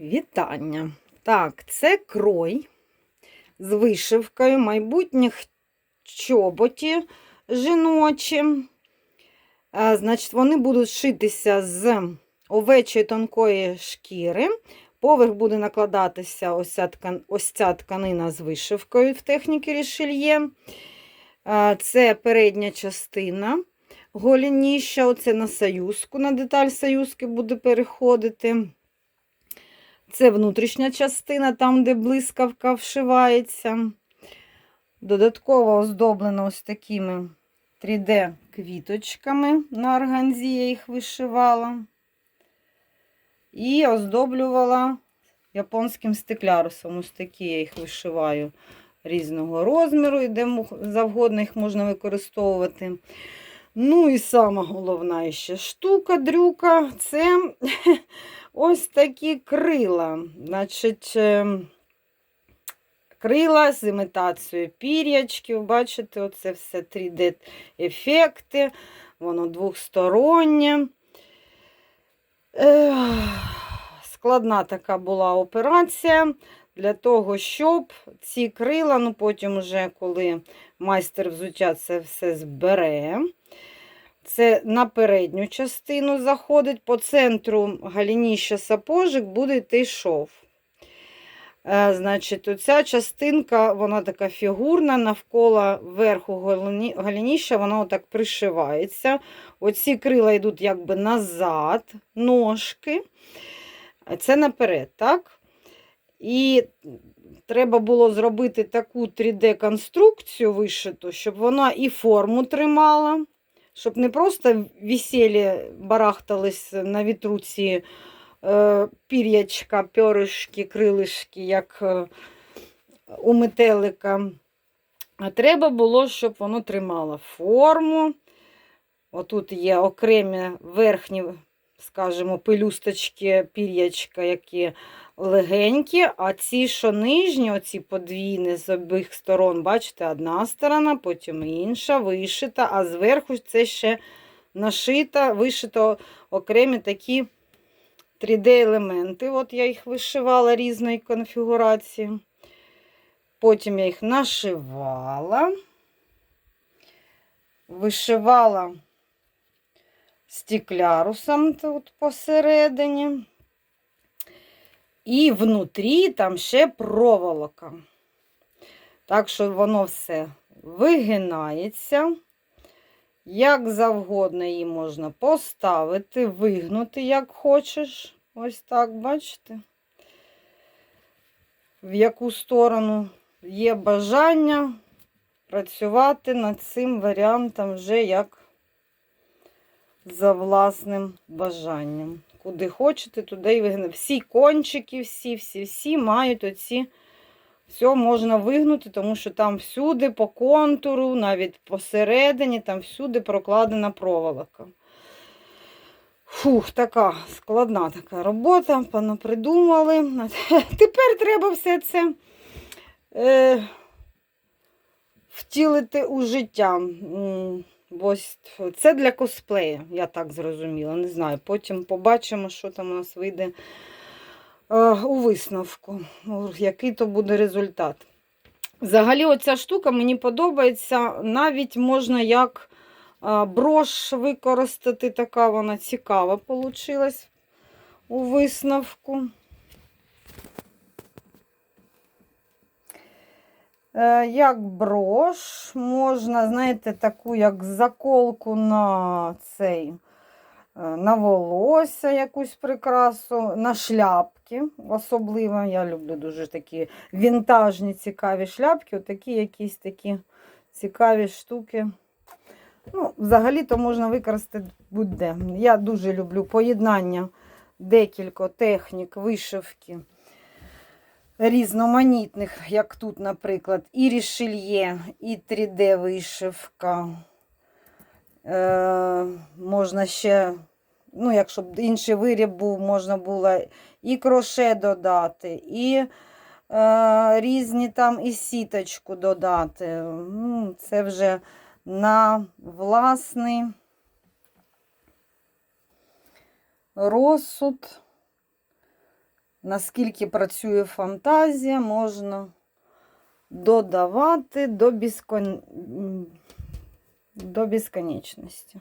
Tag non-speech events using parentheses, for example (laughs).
Вітання. Так, це крой з вишивкою майбутніх чоботі жіночі. А, значить, вони будуть шитися з овечої тонкої шкіри. Поверх буде накладатися ось ця, ось ця тканина з вишивкою в техніці рішельє. Це передня частина голініща, оце на союзку, на деталь союзки буде переходити. Це внутрішня частина, там, де блискавка вшивається. Додатково оздоблено ось такими 3D-квіточками на органзі я їх вишивала. І оздоблювала японським стеклярусом. Ось такі я їх вишиваю різного розміру, і де завгодно їх можна використовувати. Ну і сама головна ще штука, дрюка, це (laughs) ось такі крила. Значить, ем, крила з імітацією пір'ячків. Бачите, оце все 3D-ефекти, воно двохстороннє. Складна така була операція для того, щоб ці крила, ну потім, вже коли майстер взуття це все збере. Це на передню частину заходить, по центру галініща сапожик буде йти шов. Е, Значить, оця частинка, вона така фігурна, навколо верху галініща, вона отак пришивається. Оці крила йдуть якби назад, ножки. Це наперед, так? І треба було зробити таку 3D-конструкцію вишиту, щоб вона і форму тримала, щоб не просто висіли, барахтались на вітру ці е, пір'ячка, пьоришки, крилишки, як е, у метелика. А треба було, щоб воно тримало форму. Отут є окремі верхні, скажімо, пелюсточки, пір'ячка, які легенькі, а ці, що нижні, оці подвійні з обох сторон, бачите, одна сторона, потім інша, вишита, а зверху це ще нашита, вишито окремі такі 3D-елементи. От я їх вишивала різної конфігурації. Потім я їх нашивала, вишивала стеклярусом тут посередині. І внутрі там ще проволока. Так що воно все вигинається. Як завгодно її можна поставити, вигнути, як хочеш. Ось так, бачите? В яку сторону є бажання працювати над цим варіантом вже як за власним бажанням. Куди хочете, туди і вигнати. Всі кончики, всі, всі, всі мають оці. Все можна вигнути, тому що там всюди по контуру, навіть посередині, там всюди прокладена проволока. Фух, така складна така робота, понапридумали. (laughs) Тепер треба все це е, втілити у життя. Ось це для косплея, я так зрозуміла. Не знаю. Потім побачимо, що там у нас вийде е, у висновку, який то буде результат. Взагалі, оця штука мені подобається. Навіть можна як е, брош використати, така вона цікава вийшла у висновку. Як брош, можна, знаєте, таку як заколку на цей, е, на волосся якусь прикрасу, на шляпки. Особливо я люблю дуже такі вінтажні цікаві шляпки, отакі якісь такі цікаві штуки. Ну, Взагалі-то можна використати будь-де. Я дуже люблю поєднання декілька технік вишивки різноманітних, як тут, наприклад, і рішельє, і 3D-вишивка. Е, можна ще, ну, якщо б інший виріб був, можна було і кроше додати, і е, різні там і сіточку додати. Ну, це вже на власний розсуд наскільки працює фантазія, можна додавати до, безкон... до безконечності.